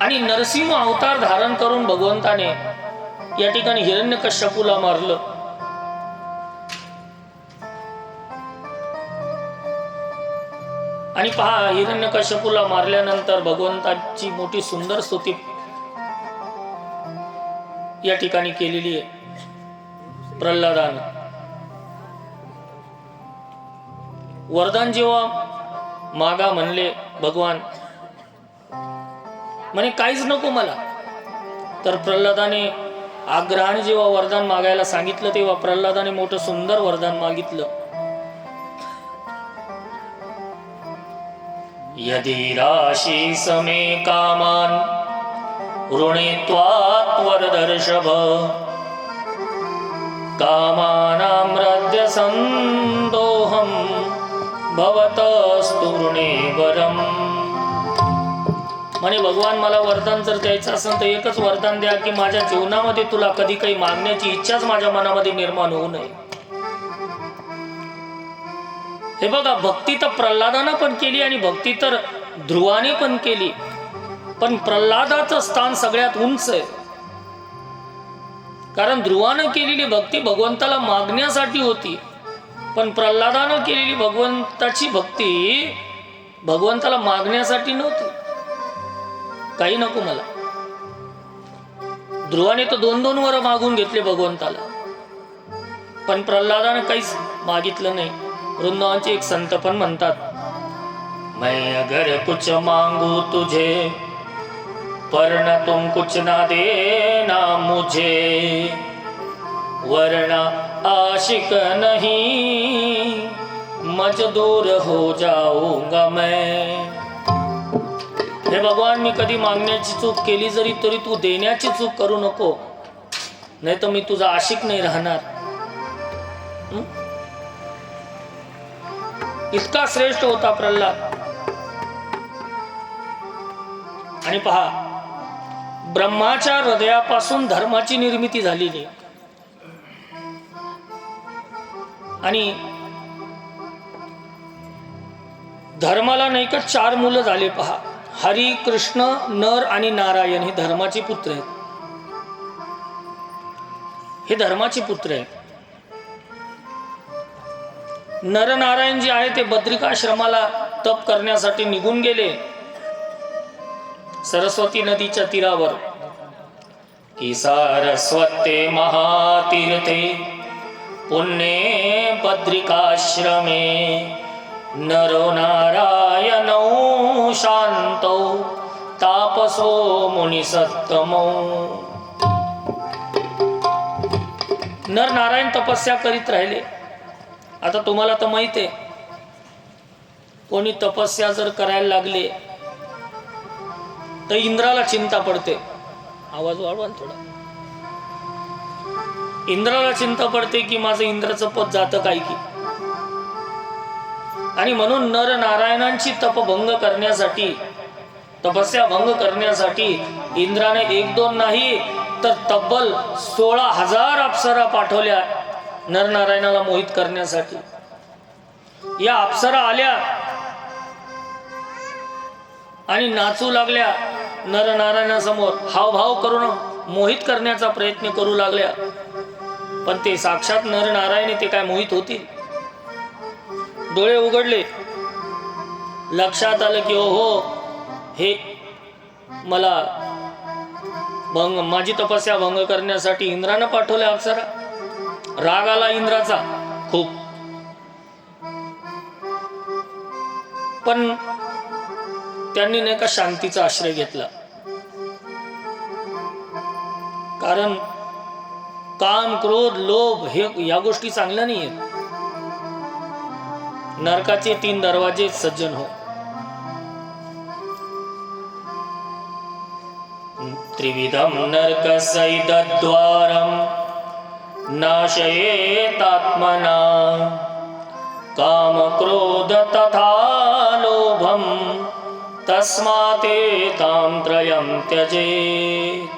आणि नरसिंह अवतार धारण करून भगवंताने या ठिकाणी हिरण्यकश्यपूला मारलं. आणि पहा हिरण्यकश्यपूला मारल्यानंतर भगवंताची मोठी सुंदर स्तुती या ठिकाणी केलेली आहे प्रल्हादान. वरदान जेव्हा मागा म्हणले भगवान म्हणे काहीच नको मला. तर प्रल्हादाने आग्रहाने जेव्हा वरदान मागायला सांगितलं तेव्हा प्रल्हादाने मोठं सुंदर वरदान मागितलं. यदि राशी समे कामान ऋणे वरदर्शभ कामानां राज्य संदोहम भवतस्तु ऋणे वरम। म्हणे भगवान मला वरदान जर द्यायचं असेल तर एकच वरदान द्या की माझ्या जीवनामध्ये तुला कधी काही मागण्याची इच्छाच माझ्या मनामध्ये निर्माण होऊ नये. हे बघा भक्ती तर प्रल्हादानं पण केली आणि भक्ती तर ध्रुवाने पण केली. पण प्रल्हादाचं स्थान सगळ्यात उंच आहे. कारण ध्रुवानं केलेली भक्ती भगवंताला मागण्यासाठी होती. पण प्रल्हादानं केलेली भगवंताची भक्ती भगवंताला मागण्यासाठी नव्हती. काही नको मला. ध्रुवाने तर दोन दोन वर मागून घेतले भगवंताला. पण प्रल्हादानं काहीच मागितलं नाही. वृंदावांचे एक संत पण म्हणतात मैं अगर कुछ मांगू तुझे वरना तुम कुछ ना देना मुझे। वरना आशिक नहीं मजदूर हो जाऊंगा मैं। हे भगवान मी कधी मागण्याची चूक केली जरी तरी तू देण्याची चूक करू नको. नाही तर मी तुझा आशिक नाही राहणार. इतका श्रेष्ठ होता प्रल्हाद. आणि पहा ब्रह्माच्या हृदयापासून धर्माची निर्मिती झालेली आहे. आणि धर्माला नाही का चार मुलं झाले पहा. हरी कृष्ण नर आणि नारायण हे धर्माचे पुत्र आहेत. हे धर्माचे पुत्र आहेत. नरनारायण जे आहे ते बद्रिकाश्रमाला तप करण्यासाठी निघून गेले. सरस्वती नदीच्या तीरावर. की सारस्वते महातीर्थे पुण्ये बद्रिकाश्रमे. नरो नारायणौ शांतौ तापसो मुनिसत्तमो नर नारायण तपस्या करीत राहिले. आता तुम्हाला तर माहीत आहे कोणी तपस्या जर करायला लागले तर इंद्राला चिंता पडते. आवाज वाढवा थोडा. इंद्राला चिंता पडते की माझं इंद्राचं पद जातं काय की? आणि म्हणून नर नारायणांची तपभंग करण्यासाठी तपस्या भंग करण्यासाठी इंद्राने एक दोन नाही तर तब्बल सोळा हजार अप्सरा पाठवल्या नरनारायणाला मोहित करण्यासाठी. या अप्सरा आल्या आणि नाचू लागल्या नरनारायणासमोर. हावभाव करून मोहित करण्याचा प्रयत्न करू लागल्या. पण ते साक्षात नरनारायण ते काय मोहित होतील? डोळे उघडले. लक्षात आलं की ओहो हे मला भंग माझी तपस्या भंग करण्यासाठी इंद्रानं पाठवल्या अप्सरा. राग आला इंद्राचा खूप. पण त्यांनी नाही का शांतीचा आश्रय घेतला. कारण काम क्रोध लोभ हे या गोष्टी चांगल्या नाही आहेत नरकाचे तीन दरवाजे सज्जन हो. त्रिविधम नरकसैदद्वारम नाशयेतात्मना काम क्रोध तथा लोभम तस्माते तां त्रयं त्यजेत्.